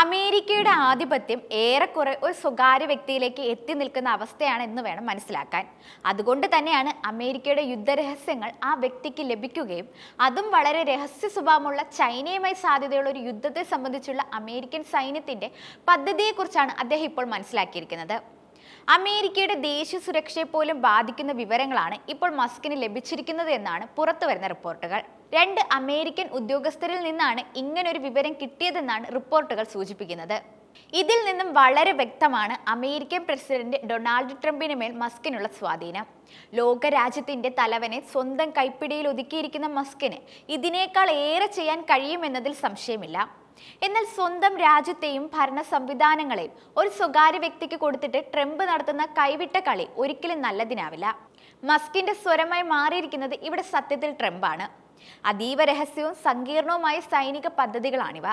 അമേരിക്കയുടെ ആധിപത്യം ഏറെക്കുറെ ഒരു സ്വകാര്യ വ്യക്തിയിലേക്ക് എത്തി നിൽക്കുന്ന അവസ്ഥയാണ് എന്ന് വേണം മനസ്സിലാക്കാൻ. അതുകൊണ്ട് തന്നെയാണ് അമേരിക്കയുടെ യുദ്ധരഹസ്യങ്ങൾ ആ വ്യക്തിക്ക് ലഭിക്കുകയും അതും വളരെ രഹസ്യ സ്വഭാവമുള്ള ചൈനയുമായി സാധ്യതയുള്ള ഒരു യുദ്ധത്തെ സംബന്ധിച്ചുള്ള അമേരിക്കൻ സൈന്യത്തിന്റെ പദ്ധതിയെക്കുറിച്ചാണ് അദ്ദേഹം ഇപ്പോൾ മനസ്സിലാക്കിയിരിക്കുന്നത്. അമേരിക്കയുടെ ദേശീയ സുരക്ഷയെ പോലും ബാധിക്കുന്ന വിവരങ്ങളാണ് ഇപ്പോൾ മസ്കിന് ലഭിച്ചിരിക്കുന്നത് എന്നാണ് പുറത്തുവരുന്ന റിപ്പോർട്ടുകൾ. രണ്ട് അമേരിക്കൻ ഉദ്യോഗസ്ഥരിൽ നിന്നാണ് ഇങ്ങനൊരു വിവരം കിട്ടിയതെന്നാണ് റിപ്പോർട്ടുകൾ സൂചിപ്പിക്കുന്നത്. ഇതിൽ നിന്നും വളരെ വ്യക്തമാണ് അമേരിക്കൻ പ്രസിഡന്റ് ഡൊണാൾഡ് ട്രംപിന് മേൽ മസ്കിനുള്ള സ്വാധീനം. ലോകരാജ്യത്തിന്റെ തലവനെ സ്വന്തം കൈപ്പിടിയിൽ ഒതുക്കിയിരിക്കുന്ന മസ്കിന് ഇതിനേക്കാൾ ഏറെ ചെയ്യാൻ കഴിയുമെന്നതിൽ സംശയമില്ല. എന്നാൽ സ്വന്തം രാജ്യത്തെയും ഭരണ സംവിധാനങ്ങളെയും ഒരു സ്വകാര്യ വ്യക്തിക്ക് കൊടുത്തിട്ട് ട്രംപ് നടത്തുന്ന കൈവിട്ട കളി ഒരിക്കലും നല്ലതിനാവില്ല. മസ്കിന്റെ സ്വരമായി മാറിയിരിക്കുന്നത് ഇവിടെ സത്യത്തിൽ ട്രംപാണ്. അതീവ രഹസ്യവും സങ്കീർണവുമായ സൈനിക പദ്ധതികളാണിവ.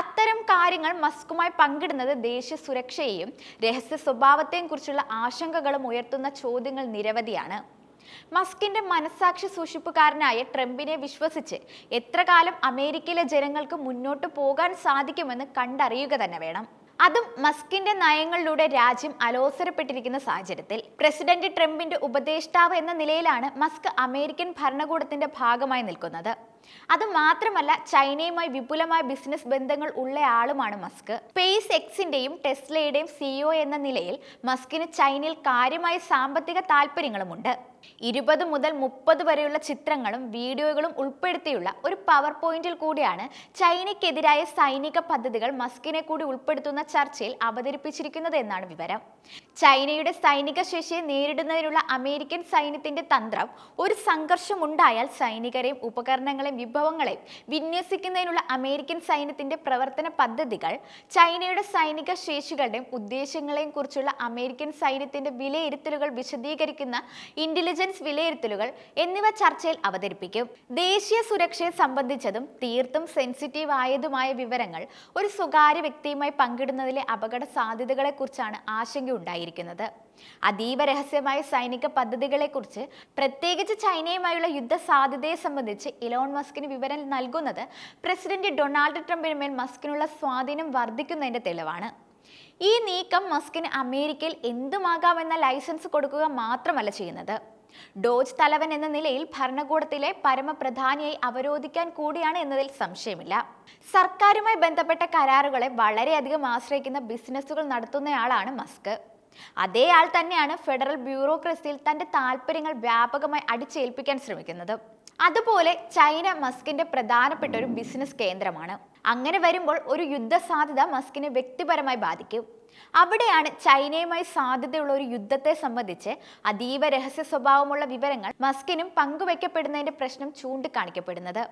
അത്തരം കാര്യങ്ങൾ മസ്കുമായി പങ്കിടുന്നത് ദേശീയ സുരക്ഷയെയും രഹസ്യ സ്വഭാവത്തെയും കുറിച്ചുള്ള ആശങ്കകളും ഉയർത്തുന്ന ചോദ്യങ്ങൾ നിരവധിയാണ്. മസ്കിന്റെ മനസാക്ഷി സൂക്ഷിപ്പുകാരനായ ട്രംപിനെ വിശ്വസിച്ച് എത്ര കാലം അമേരിക്കയിലെ ജനങ്ങൾക്ക് മുന്നോട്ട് പോകാൻ സാധിക്കുമെന്ന് കണ്ടറിയുക തന്നെ വേണം. അതും മസ്കിന്റെ നയങ്ങളിലൂടെ രാജ്യം അലോസരപ്പെട്ടിരിക്കുന്ന സാഹചര്യത്തിൽ. പ്രസിഡന്റ് ട്രംപിന്റെ ഉപദേഷ്ടാവ് എന്ന നിലയിലാണ് മസ്ക് അമേരിക്കൻ ഭരണകൂടത്തിന്റെ ഭാഗമായി നിൽക്കുന്നത്. അത് മാത്രമല്ല ചൈനയുമായി വിപുലമായ ബിസിനസ് ബന്ധങ്ങൾ ഉള്ളയാളുമാണ് മസ്ക്. സ്പേസ് എക്സിന്റെയും ടെസ്ലയുടെയും സിഇഒ എന്ന നിലയിൽ മസ്കിന് ചൈനയിൽ കാര്യമായ സാമ്പത്തിക താല്പര്യങ്ങളുമുണ്ട് ഇരുപത് മുതൽ മുപ്പത് വരെയുള്ള ചിത്രങ്ങളും വീഡിയോകളും ഉൾപ്പെടുത്തിയുള്ള ഒരു പവർ പോയിന്റിൽ കൂടിയാണ് ചൈനയ്ക്കെതിരായ സൈനിക പദ്ധതികൾ മസ്കിനെ കൂടി ഉൾപ്പെടുത്തുന്ന ചർച്ചയിൽ അവതരിപ്പിച്ചിരിക്കുന്നത് എന്നാണ് വിവരം. ചൈനയുടെ സൈനിക ശേഷിയെ നേരിടുന്നതിനുള്ള അമേരിക്കൻ സൈന്യത്തിന്റെ തന്ത്രം ഒരു സംഘർഷമുണ്ടായാൽ സൈനികരെയും ഉപകരണങ്ങളെയും വിഭവങ്ങളെയും വിന്യസിക്കുന്നതിനുള്ള അമേരിക്കൻ സൈന്യത്തിന്റെ പ്രവർത്തന പദ്ധതികൾ ചൈനയുടെ സൈനിക ശേഷികളുടെയും ഉദ്ദേശങ്ങളെയും കുറിച്ചുള്ള അമേരിക്കൻ സൈന്യത്തിന്റെ വിലയിരുത്തലുകൾ വിശദീകരിക്കുന്ന ഇന്റലിജൻസ് വിലയിരുത്തലുകൾ എന്നിവ ചർച്ചയിൽ അവതരിപ്പിക്കും. ദേശീയ സുരക്ഷയെ സംബന്ധിച്ചതും തീർത്തും സെൻസിറ്റീവ് ആയതുമായ വിവരങ്ങൾ ഒരു സ്വകാര്യ വ്യക്തിയുമായി പങ്കിടുന്നതിലെ അപകട സാധ്യതകളെക്കുറിച്ചാണ് ആശങ്കയുണ്ടായിരിക്കുന്നത്. അതീവ രഹസ്യമായ സൈനിക പദ്ധതികളെക്കുറിച്ച് പ്രത്യേകിച്ച് ചൈനയുമായുള്ള യുദ്ധ സാധ്യതയെ സംബന്ധിച്ച് ഇലോൺ മസ്കിന് വിവരം നൽകുന്നത് പ്രസിഡന്റ് ഡൊണാൾഡ് ട്രംപിന് മേൽ മസ്കിനുള്ള സ്വാധീനം വർദ്ധിക്കുന്നതിന്റെ തെളിവാണ്. ഈ നീക്കം മസ്കിന് അമേരിക്കയിൽ എന്തുമാകാമെന്ന ലൈസൻസ് കൊടുക്കുക മാത്രമല്ല ചെയ്യുന്നത്. ഡോജ് തലവൻ എന്ന നിലയിൽ ഭരണകൂടത്തിലെ പരമപ്രധാനിയായി അവരോധിക്കാൻ കൂടിയാണ് എന്നതിൽ സംശയമില്ല. സർക്കാരുമായി ബന്ധപ്പെട്ട കരാറുകളെ വളരെയധികം ആശ്രയിക്കുന്ന ബിസിനസ്സുകൾ നടത്തുന്നയാളാണ് മസ്ക്. അതേ ആൾ തന്നെയാണ് ഫെഡറൽ ബ്യൂറോക്രസിയിൽ തന്റെ താല്പര്യങ്ങൾ വ്യാപകമായി അടിച്ചേൽപ്പിക്കാൻ ശ്രമിക്കുന്നത്. അതുപോലെ ചൈന മസ്കിന്റെ പ്രധാനപ്പെട്ട ഒരു ബിസിനസ് കേന്ദ്രമാണ്. അങ്ങനെ വരുമ്പോൾ ഒരു യുദ്ധ സാധ്യത മസ്കിനെ വ്യക്തിപരമായി ബാധിക്കും. അവിടെയാണ് ചൈനയുമായി സാധ്യതയുള്ള ഒരു യുദ്ധത്തെ സംബന്ധിച്ച് അതീവ രഹസ്യ സ്വഭാവമുള്ള വിവരങ്ങൾ മസ്കിനും പങ്കുവയ്ക്കപ്പെടുന്നതിന്റെ പ്രശ്നം ചൂണ്ടിക്കാണിക്കപ്പെടുന്നത്.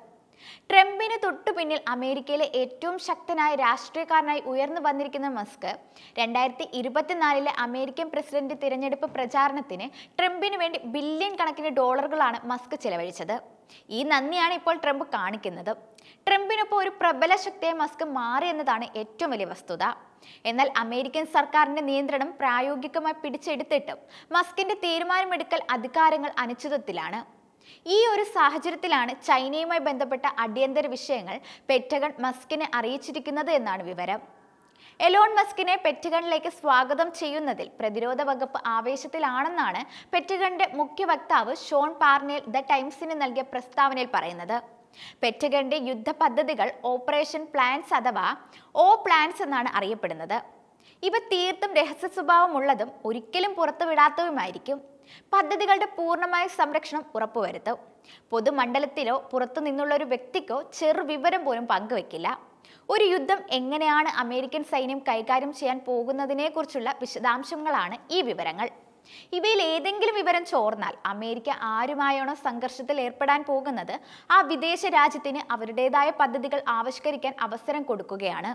ട്രംപിന് തൊട്ടു പിന്നിൽ അമേരിക്കയിലെ ഏറ്റവും ശക്തനായ രാഷ്ട്രീയക്കാരനായി ഉയർന്നു വന്നിരിക്കുന്ന മസ്ക് രണ്ടായിരത്തി ഇരുപത്തിനാലിലെ അമേരിക്കൻ പ്രസിഡന്റ് തിരഞ്ഞെടുപ്പ് പ്രചാരണത്തിന് ട്രംപിന് വേണ്ടി ബില്യൺ കണക്കിന് ഡോളറുകളാണ് മസ്ക് ചെലവഴിച്ചത്. ഈ നന്ദിയാണ് ഇപ്പോൾ ട്രംപ് കാണിക്കുന്നത്. ട്രംപിനൊപ്പം ഒരു പ്രബല ശക്തിയെ മസ്ക് മാറി എന്നതാണ് ഏറ്റവും വലിയ വസ്തുത. എന്നാൽ അമേരിക്കൻ സർക്കാരിന്റെ നിയന്ത്രണം പ്രായോഗികമായി പിടിച്ചെടുത്തിട്ടും മസ്കിന്റെ തീരുമാനമെടുക്കൽ അധികാരങ്ങൾ അനിശ്ചിതത്തിലാണ്. ഈ ഒരു സാഹചര്യത്തിലാണ് ചൈനയുമായി ബന്ധപ്പെട്ട അടിയന്തര വിഷയങ്ങൾ പെറ്റഗൺ മസ്കിനെ അറിയിച്ചിരിക്കുന്നത് എന്നാണ് വിവരം. എലോൺ മസ്കിനെ പെറ്റഗണിലേക്ക് സ്വാഗതം ചെയ്യുന്നതിൽ പ്രതിരോധ വകുപ്പ് ആവേശത്തിലാണെന്നാണ് പെറ്റഗണിന്റെ മുഖ്യ വക്താവ് ഷോൺ പാർനേൽ ദ ടൈംസിന് നൽകിയ പ്രസ്താവനയിൽ പറയുന്നത്. പെറ്റഗണിന്റെ യുദ്ധ പദ്ധതികൾ ഓപ്പറേഷൻ പ്ലാൻസ് അഥവാ ഓ പ്ലാൻസ് എന്നാണ് അറിയപ്പെടുന്നത്. ഇവ തീർത്തും രഹസ്യ സ്വഭാവമുള്ളതും ഒരിക്കലും പുറത്തുവിടാത്തതുമായിരിക്കും. പദ്ധതികളുടെ പൂർണമായ സംരക്ഷണം ഉറപ്പുവരുത്തും. പൊതുമണ്ഡലത്തിലോ പുറത്തു നിന്നുള്ള ഒരു വ്യക്തിക്കോ ചെറു വിവരം പോലും പങ്കുവെക്കില്ല. ഒരു യുദ്ധം എങ്ങനെയാണ് അമേരിക്കൻ സൈന്യം കൈകാര്യം ചെയ്യാൻ പോകുന്നതിനെക്കുറിച്ചുള്ള വിശദാംശങ്ങളാണ് ഈ വിവരങ്ങൾ. ഇവയിൽ ഏതെങ്കിലും വിവരം ചോർന്നാൽ അമേരിക്ക ആരുമായാണോ സംഘർഷത്തിൽ ഏർപ്പെടാൻ പോകുന്നത് ആ വിദേശ രാജ്യത്തിന് അവരുടേതായ പദ്ധതികൾ ആവിഷ്കരിക്കാൻ അവസരം കൊടുക്കുകയാണ്.